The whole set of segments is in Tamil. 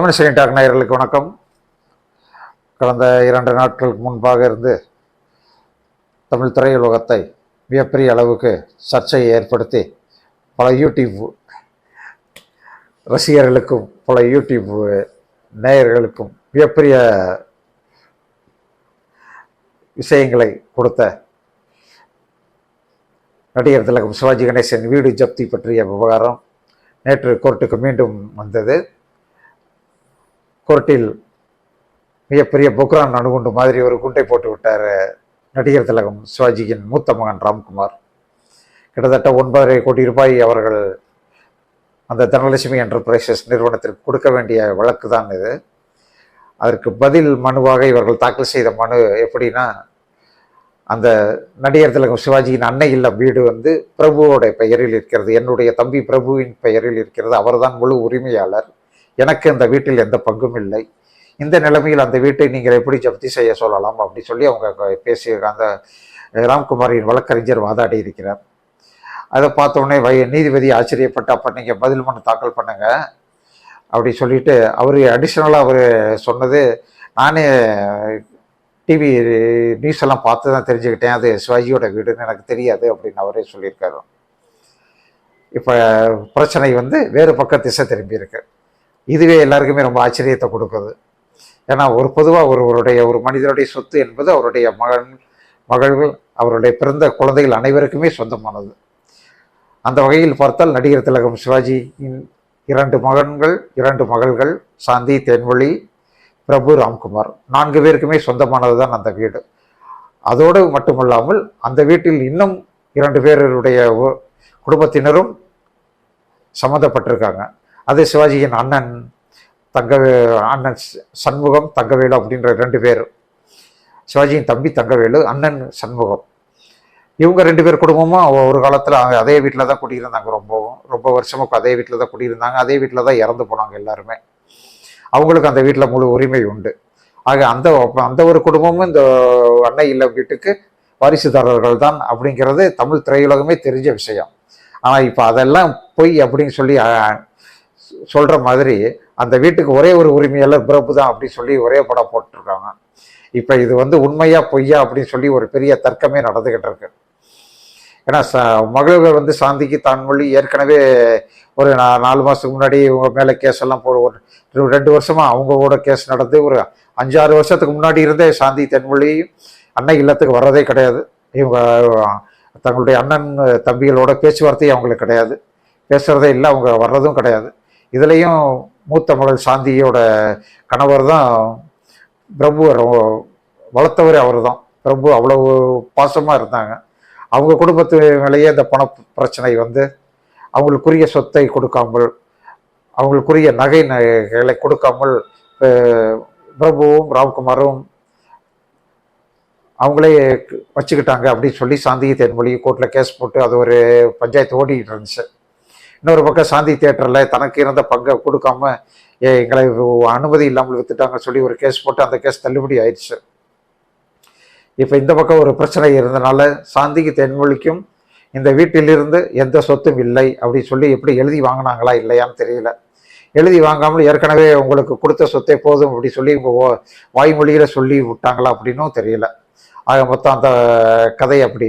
தமிழ் சினிடாக் நேயர்களுக்கு வணக்கம். கடந்த இரண்டு நாட்களுக்கு முன்பாக இருந்து தமிழ் திரையுலகத்தை மிகப்பெரிய அளவுக்கு சர்ச்சையை ஏற்படுத்தி பல யூடியூப் ரசிகர்களுக்கும் பல யூடியூப் நேயர்களுக்கும் மிகப்பெரிய விஷயங்களை கொடுத்த நடிகர் திலகம் சிவாஜி கணேசன் வீடு ஜப்தி பற்றிய விவகாரம் நேற்று கோர்ட்டுக்கு மீண்டும் வந்தது. கோர்ட்டில் மிகப்பெரிய பொக்ரான் அணுகுண்டு மாதிரி ஒரு குண்டை போட்டு விட்டார் நடிகர் திலகம் சிவாஜியின் மூத்த மகன் ராம்குமார். கிட்டத்தட்ட ஒன்பதரை கோடி ரூபாய் அவர்கள் அந்த தனலட்சுமி என்டர்பிரைசஸ் நிறுவனத்திற்கு கொடுக்க வேண்டிய வழக்கு தான் இது. அதற்கு பதில் மனுவாக இவர்கள் தாக்கல் செய்த மனு எப்படின்னா அந்த நடிகர் திலகம் சிவாஜியின் அன்னை இல்லம் வீடு வந்து பிரபுவோட பெயரில் இருக்கிறது என்னுடைய தம்பி பிரபுவின் பெயரில் இருக்கிறது அவர்தான் முழு உரிமையாளர். எனக்கு அந்த வீட்டில் எந்த பங்கும் இல்லை. இந்த நிலைமையில் அந்த வீட்டை நீங்கள் எப்படி ஜப்தி செய்ய சொல்லலாம் அப்படி சொல்லி அவங்க பேசி அந்த ராம்குமாரின் வழக்கறிஞர் வாதாடி இருக்கிறார். அதை பார்த்தோன்னே வய வை நீதிபதி ஆச்சரியப்பட்டு அப்போ நீங்கள் பதில் மனு தாக்கல் பண்ணுங்க. அப்படி சொல்லிட்டு அவர் அடிஷ்னலாக அவர் சொன்னது நானே டிவி நியூஸ் எல்லாம் பார்த்து தான் தெரிஞ்சுக்கிட்டேன். அது சிவாஜியோட வீடுன்னு எனக்கு தெரியாது அப்படின்னு அவரே சொல்லியிருக்காரு. இப்போ பிரச்சனை வந்து வேறு பக்கம் திசை திரும்பியிருக்கு இதுவே எல்லாருக்குமே ரொம்ப ஆச்சரியத்தை கொடுக்குது. ஏன்னா ஒரு பொதுவாக ஒருவருடைய ஒரு மனிதனுடைய சொத்து என்பது அவருடைய மகன் மகள்கள் அவருடைய பிறந்த குழந்தைகள் அனைவருக்குமே சொந்தமானது. அந்த வகையில் பார்த்தால் நடிகர் திலகம் சிவாஜியின் இரண்டு மகன்கள் இரண்டு மகள்கள் சாந்தி தென்மொழி பிரபு ராம்குமார். நான்கு பேருக்குமே சொந்தமானது தான் அந்த வீடு. அதோடு மட்டுமல்லாமல் அந்த வீட்டில் இன்னும் இரண்டு பேருடைய குடும்பத்தினரும் சம்மந்தப்பட்டிருக்காங்க. அது சிவாஜியின் அண்ணன் தங்க அண்ணன் சண்முகம் தங்கவேலு அப்படின்ற ரெண்டு பேர். சிவாஜியின் தம்பி தங்கவேலு அண்ணன் சண்முகம். இவங்க ரெண்டு பேர் குடும்பமும் ஒரு காலத்தில் அதே வீட்டில் தான் குடியிருந்தாங்க ரொம்பவும். ரொம்ப வருஷமும் அதே வீட்டில் தான் குடியிருந்தாங்க. அதே வீட்டில் தான் இறந்து போனாங்க எல்லாருமே. அவங்களுக்கு அந்த வீட்டில் முழு உரிமை உண்டு. ஆக அந்த அந்த ஒரு குடும்பமும் இந்த அன்னை இல்ல வீட்டுக்கு வாரிசுதாரர்கள் தான் அப்படிங்கிறது தமிழ் திரையுலகமே தெரிஞ்ச விஷயம். ஆனால் இப்போ அதெல்லாம் பொய் அப்படின்னு சொல்லி சொல்கிற மாதிரி அந்த வீட்டுக்கு ஒரே ஒரு உரிமையெல்லாம் பிறப்பு தான் அப்படின்னு சொல்லி ஒரே படம் போட்டிருக்காங்க. இப்போ இது வந்து உண்மையா பொய்யா அப்படின்னு சொல்லி ஒரு பெரிய தர்க்கமே நடந்துக்கிட்டு இருக்கு. ஏன்னா ச மகளிர்கள் வந்து சாந்திக்கு தான்மொழி ஏற்கனவே ஒரு நா- நாலு மாதத்துக்கு முன்னாடி இவங்க மேலே கேஸ் எல்லாம் போட ஒரு ரெண்டு வருஷமாக அவங்களோட கேஸ் நடந்து ஒரு அஞ்சாறு வருஷத்துக்கு முன்னாடி இருந்தே சாந்தி தென்மொழி அன்னை இல்லத்துக்கு வர்றதே கிடையாது. இவங்க தங்களுடைய அண்ணன் தம்பிகளோட பேச்சுவார்த்தையும் அவங்களுக்கு கிடையாது. பேசுகிறதே இல்லை அவங்க வர்றதும் கிடையாது. இதுலேயும் மூத்த மகள் சாந்தியோட கணவர் தான் பிரபு ரொ- வளர்த்தவர் அவர் தான் பிரபு அவ்வளவு பாசமாக இருந்தாங்க. அவங்க குடும்பத்து மேலேயே இந்த பண பிரச்சனை வந்து அவங்களுக்குரிய சொத்தை கொடுக்காமல் அவங்களுக்குரிய நகை நகைகளை கொடுக்காமல் பிரபுவும் ராம்குமாரும் அவங்களே வச்சுக்கிட்டாங்க அப்படின்னு சொல்லி சாந்தி தென்மொழி கோர்ட்டில் கேஸ் போட்டு அது ஒரு பஞ்சாயத்து ஓடிக்கிட்டு இருந்துச்சு. இன்னொரு பக்கம் சாந்தி தியேட்டரில் தனக்கு இருந்த பங்கை கொடுக்காம ஏ எங்களை அனுமதி இல்லாமல் வித்துட்டாங்கன்னு சொல்லி ஒரு கேஸ் போட்டு அந்த கேஸ் தள்ளுபடி ஆயிடுச்சு. இப்போ இந்த பக்கம் ஒரு பிரச்சனை இருந்தனால சாந்திக்கு தென்மொழிக்கும் இந்த வீட்டிலிருந்து எந்த சொத்தும் இல்லை அப்படின்னு சொல்லி எப்படி எழுதி வாங்கினாங்களா இல்லையான்னு தெரியல. எழுதி வாங்காமல் ஏற்கனவே உங்களுக்கு கொடுத்த சொத்தே போதும் அப்படி சொல்லி உங்கள் வாய்மொழியில் சொல்லி விட்டாங்களா அப்படின்னும் தெரியல. ஆக மொத்தம் அந்த கதை அப்படி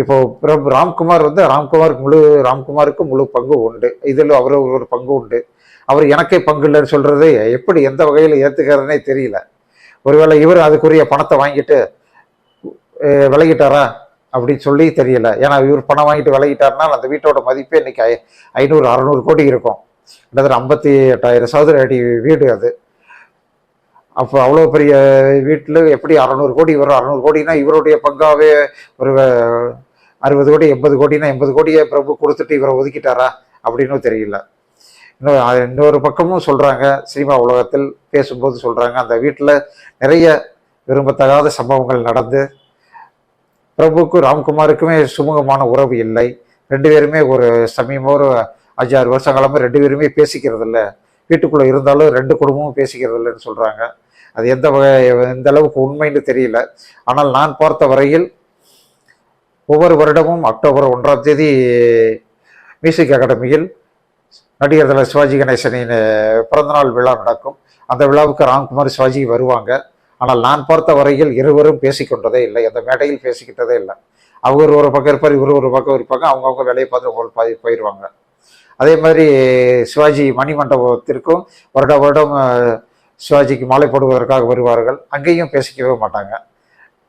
இப்போ பிரபு ராம்குமார் வந்து ராம்குமார் முழு ராம்குமாருக்கு முழு பங்கு உண்டு. இதில் அவர் ஒரு பங்கு உண்டு. அவர் எனக்கே பங்கு இல்லைன்னு சொல்றது எப்படி எந்த வகையில் ஏற்றுக்கிறதுனே தெரியல. ஒருவேளை இவர் அதுக்குரிய பணத்தை வாங்கிட்டு விலகிட்டாரா அப்படின்னு சொல்லி தெரியல. ஏன்னா இவர் பணம் வாங்கிட்டு விலகிட்டாருன்னா அந்த வீட்டோட மதிப்பே இன்னைக்கு ஐநூறு அறநூறு கோடி இருக்கும். கிட்டத்தட்ட ஐம்பத்தி எட்டாயிரம் சதுர அடி வீடு அது. அப்போ அவ்வளோ பெரிய வீட்டில் எப்படி அறநூறு கோடி வரும் அறநூறு கோடினா இவருடைய பங்காவே ஒரு அறுபது கோடி எண்பது கோடினா எண்பது கோடியை பிரபு கொடுத்துட்டு இவரை ஒதுக்கிட்டாரா அப்படின்னும் தெரியல. இன்னும் இன்னொரு பக்கமும் சொல்கிறாங்க சினிமா உலகத்தில் பேசும்போது சொல்கிறாங்க அந்த வீட்டில் நிறைய விரும்பத்தகாத சம்பவங்கள் நடந்து பிரபுக்கும் ராம்குமாருக்குமே சுமூகமான உறவு இல்லை. ரெண்டு பேருமே ஒரு சமீபம் ஒரு அஞ்சாறு வருஷ காலமாக ரெண்டு பேருமே பேசிக்கிறது இல்லை வீட்டுக்குள்ளே இருந்தாலும் ரெண்டு குடும்பமும் பேசிக்கிறது இல்லைன்னு சொல்கிறாங்க அது எந்த வகை எந்த அளவுக்கு உண்மைன்னு தெரியல. ஆனால் நான் பார்த்த வரையில் ஒவ்வொரு வருடமும் அக்டோபர் ஒன்றாம் தேதி மியூசிக் அகாடமியில் நடிகர் தலை சிவாஜி கணேசனின் பிறந்தநாள் விழா நடக்கும். அந்த விழாவுக்கு ராம்குமார் சிவாஜி வருவாங்க. ஆனால் நான் பார்த்த வரையில் இருவரும் பேசிக்கொண்டதே இல்லை. அந்த மேடையில் பேசிக்கிட்டதே இல்லை. அவர் ஒரு பக்கம் இருப்பார் இவர் ஒரு பக்கம் இருப்பாங்க. அவங்கவுங்க வேலையை பார்த்து போய் போயிடுவாங்க அதே மாதிரி சிவாஜி மணிமண்டபத்திற்கும் வருட வருடம் சிவாஜிக்கு மாலை போடுவதற்காக வருவார்கள். அங்கேயும் பேசிக்கவே மாட்டாங்க.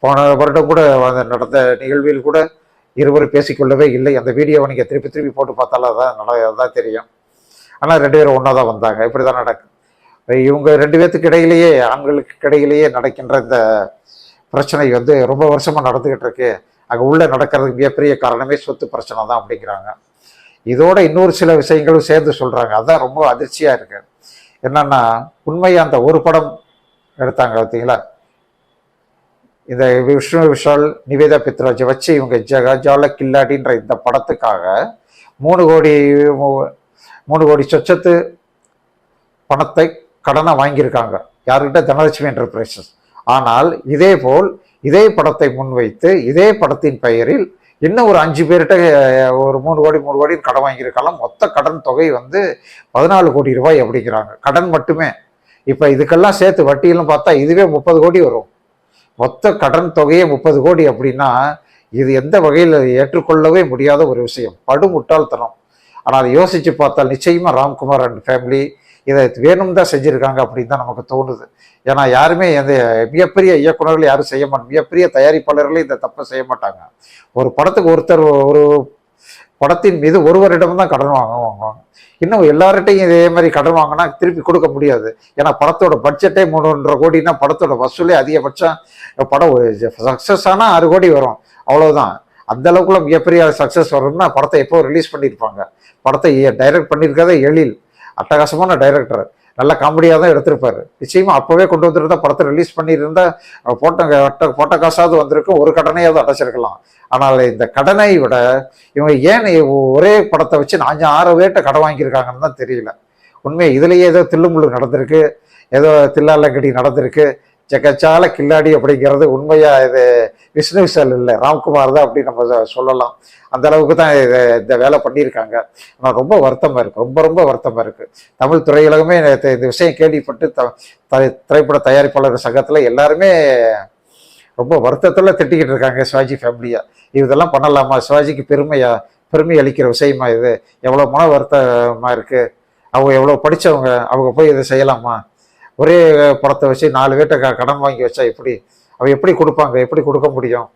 போன வருடம் கூட நடந்த நிகழ்வில் கூட இருவரும் பேசிக்கொள்ளவே இல்லை. அந்த வீடியோவை நீங்கள் திருப்பி திருப்பி போட்டு பார்த்தாலும் அதான் நல்லா தான் தெரியும். ஆனால் ரெண்டு பேரும் ஒன்றா தான் வந்தாங்க. இப்படி தான் நடக்கும் இவங்க ரெண்டு பேர்த்துக்கு இடையிலேயே ஆண்களுக்கு இடையிலேயே நடக்கின்ற இந்த பிரச்சனை வந்து ரொம்ப வருஷமாக நடந்துக்கிட்டு இருக்கு. அங்கே உள்ளே நடக்கிறதுக்கு மிகப்பெரிய காரணமே சொத்து பிரச்சனை தான் அப்படிங்கிறாங்க. இதோட இன்னொரு சில விஷயங்களும் சேர்ந்து சொல்கிறாங்க அதுதான் ரொம்ப அதிர்ச்சியாக இருக்கு. என்னன்னா உண்மையாக அந்த ஒரு படம் எடுத்தாங்க பார்த்தீங்களா? இந்த விஷ்ணு விஷால் நிவேதா பித்ராஜை வச்சு இவங்க ஜகஜால கில்லாடின்ற இந்த படத்துக்காக மூணு கோடி மூ- மூணு கோடி சொச்சத்து பணத்தை கடனை வாங்கியிருக்காங்க. யாருக்கிட்ட தனலட்சுமி என்டர்பிரைசஸ். ஆனால் இதே போல் இதே படத்தை முன்வைத்து இதே படத்தின் பெயரில் இன்னும் ஒரு அஞ்சு பேர்கிட்ட ஒரு மூணு கோடி மூணு கோடி கடன் வாங்கியிருக்கலாம். மொத்த கடன் தொகை வந்து பதினாலு கோடி ரூபாய் அப்படிங்கிறாங்க. கடன் மட்டுமே. இப்போ இதுக்கெல்லாம் சேர்த்து வட்டியெல்லாம் பார்த்தா இதுவே முப்பது கோடி வரும். மொத்த கடன் தொகையே முப்பது கோடி அப்படின்னா இது எந்த வகையில் ஏற்றுக்கொள்ளவே முடியாத ஒரு விஷயம். படு முட்டாள்தனம் ஆனால் யோசித்து பார்த்தால் நிச்சயமாக ராம்குமார் அண்ட் ஃபேமிலி இதை வேணும் தான் செஞ்சுருக்காங்க அப்படின்னு தான் நமக்கு தோணுது. ஏன்னா யாருமே எந்த மிகப்பெரிய இயக்குநர்கள் யாரும் செய்ய மாட்டாங்க மிகப்பெரிய தயாரிப்பாளர்களே இந்த தப்பை செய்ய மாட்டாங்க. ஒரு படத்துக்கு ஒருத்தர் ஒரு படத்தின் மீது ஒருவரிடம் தான் கடன் வாங்க வாங்குவாங்க. இன்னும் எல்லார்கிட்டையும் இதே மாதிரி கடன் வாங்கினா திருப்பி கொடுக்க முடியாது. ஏன்னா படத்தோட பட்ஜெட்டே மூணுன்ற கோடினா படத்தோட வசூலே அதிகபட்சம் படம் சக்ஸஸ் ஆனால் ஆறு கோடி வரும். அவ்வளோதான் அந்த அளவுக்குள்ள மிகப்பெரிய சக்ஸஸ் வரணும்னா படத்தை எப்போ ரிலீஸ் பண்ணியிருப்பாங்க? படத்தை டைரக்ட் பண்ணியிருக்கதே எழில் அட்டகாசமான டைரக்டர் நல்ல காமெடியாக தான் எடுத்திருப்பார். நிச்சயமாக அப்போவே கொண்டு வந்திருந்தா படத்தை ரிலீஸ் பண்ணியிருந்தா அஹ், போட்ட போட்ட காசாவது வந்திருக்கும். ஒரு கடனையாவது அடைச்சிருக்கலாம். ஆனால் இந்த கடனை விட இவங்க ஏன் ஒரே படத்தை வச்சு அஞ்சு ஆறு பேர்கிட்ட கடன் வாங்கியிருக்காங்கன்னு தான் தெரியல. உண்மையை இதுலேயே ஏதோ தில்லுமுள்ளு நடந்திருக்கு. ஏதோ தில்லாலங்கடி நடந்திருக்கு. ஜெகச்சால கில்லாடி அப்படிங்கிறது உண்மையா இது விஷ்ணு விஷால் இல்லை ராம்குமார் தான் அப்படி நம்ம சொல்லலாம். அந்த அளவுக்கு தான் இதை இந்த வேலை பண்ணியிருக்காங்க. ஆனால் ரொம்ப வருத்தமாக இருக்கு. ரொம்ப ரொம்ப வருத்தமாக இருக்கு. தமிழ் திரையுலகமே இந்த விஷயம் கேள்விப்பட்டு த திரைப்பட தயாரிப்பாளர் சங்கத்தில் எல்லாருமே ரொம்ப வருத்தத்தில் திட்டிக்கிட்டு இருக்காங்க சிவாஜி ஃபேமிலியாக இதெல்லாம் பண்ணலாமா? சிவாஜிக்கு பெருமையா பெருமை அளிக்கிற விஷயமா இது? எவ்வளோ மன வருத்தமாக இருக்குது அவங்க எவ்வளோ படித்தவங்க அவங்க போய் இதை செய்யலாமா? ஒரே படத்தை வச்சு நாலு பேர்ட்ட க- கடன் வாங்கி வச்சா எப்படி? அவ எப்படி கொடுப்பாங்க? எப்படி கொடுக்க முடியும்?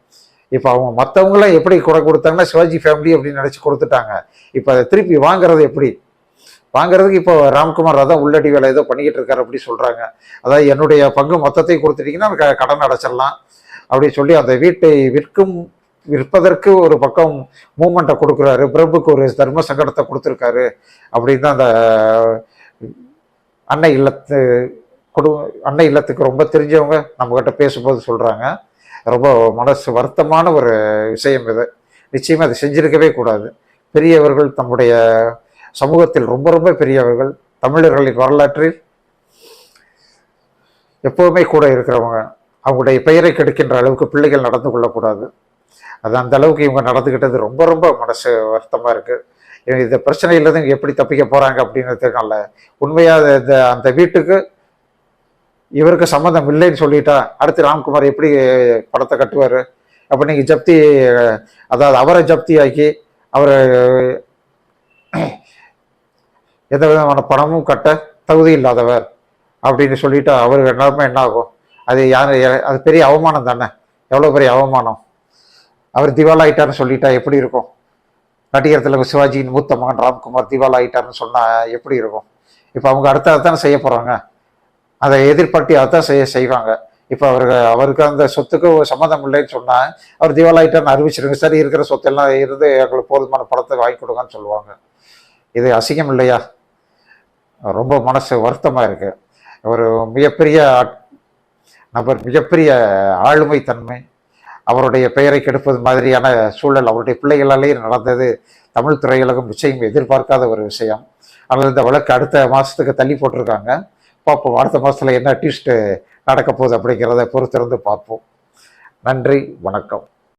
இப்போ அவங்க மற்றவங்களாம் எப்படி கொடை கொடுத்தாங்கன்னா சிவாஜி ஃபேமிலி அப்படின்னு நினச்சி கொடுத்துட்டாங்க. இப்போ அதை திருப்பி வாங்குறது எப்படி? வாங்குறதுக்கு இப்போ ராம்குமார் அதான் உள்ளடி வேலை ஏதோ பண்ணிக்கிட்டு இருக்காரு அப்படி சொல்கிறாங்க அதாவது என்னுடைய பங்கு மொத்தத்தை கொடுத்துட்டீங்கன்னா கடன் அடைச்சிடலாம். அப்படி சொல்லி அந்த வீட்டை விற்கும் விற்பதற்கு ஒரு பக்கம் மூமெண்ட்டை கொடுக்குறாரு. பிரபுக்கு ஒரு தர்ம சங்கடத்தை கொடுத்துருக்காரு. அப்படின்னு தான் அந்த அன்னை இல்லத்து கொடு அன்னை இல்லத்துக்கு ரொம்ப தெரிஞ்சவங்க நம்மக்கிட்ட பேசும்போது சொல்கிறாங்க ரொம்ப மனசு வருத்தமான ஒரு விஷயம் இது. நிச்சயமாக அதை செஞ்சிருக்கவே கூடாது. பெரியவர்கள் தம்முடைய சமூகத்தில் ரொம்ப ரொம்ப பெரியவர்கள் தமிழர்களின் வரலாற்றில் எப்போவுமே கூட இருக்கிறவங்க அவங்களுடைய பெயரை கெடுக்கின்ற அளவுக்கு பிள்ளைகள் நடந்து கொள்ளக்கூடாது. அது அந்த அளவுக்கு இவங்க நடந்துக்கிட்டது ரொம்ப ரொம்ப மனசு வருத்தமாக இருக்குது இவங்க இந்த பிரச்சனையிலேருந்து இவங்க எப்படி தப்பிக்க போகிறாங்க அப்படின்றதுனால உண்மையாக இந்த அந்த வீட்டுக்கு இவருக்கு சம்மந்தம் இல்லைன்னு சொல்லிட்டா அடுத்து ராம்குமார் எப்படி படத்தை கட்டுவார்? அப்போ நீங்கள் ஜப்தி அதாவது அவரை ஜப்தி ஆக்கி அவரை எந்த விதமான பணமும் கட்ட தகுதி இல்லாதவர் அப்படின்னு சொல்லிட்டு அவர் எல்லாருமே என்ன ஆகும் அது யார் அது பெரிய அவமானம் தானே? எவ்வளோ பெரிய அவமானம்? அவர் திவாலாயிட்டார்னு சொல்லிட்டா எப்படி இருக்கும்? நடிகர் சிவாஜியின் மூத்த மகன் ராம்குமார் திவாலாயிட்டார்னு சொன்னால் எப்படி இருக்கும்? இப்போ அவங்க அடுத்த தானே செய்ய போகிறாங்க அதை எதிர்பார்ட்டி அதான் செய்ய செய்வாங்க. இப்போ அவருக்கு அவருக்கு அந்த சொத்துக்கு சம்மந்தம் இல்லைன்னு சொன்னால் அவர் திவால் அறிவிச்சிருங்க. சரி இருக்கிற சொத்தெல்லாம் இருந்து எங்களுக்கு போதுமான படத்தை வாங்கி கொடுங்கன்னு சொல்லுவாங்க. இது அசிங்கம் இல்லையா? ரொம்ப மனசு வருத்தமாக இருக்குது ஒரு மிகப்பெரிய ஆட்- நபர் மிகப்பெரிய ஆளுமை தன்மை. அவருடைய பெயரை கெடுப்பது மாதிரியான சூழல் அவருடைய பிள்ளைகளாலேயே நடந்தது. தமிழ் திரையுலகம் நிச்சயம் எதிர்பார்க்காத ஒரு விஷயம். ஆனால் இந்த வழக்கு அடுத்த மாதத்துக்கு தள்ளி போட்டிருக்காங்க. பார்ப்போம் அடுத்த மாதத்தில் என்ன ட்விஸ்ட்டு நடக்க போகுது அப்படிங்கிறத பொறுத்திருந்து பார்ப்போம். நன்றி வணக்கம்.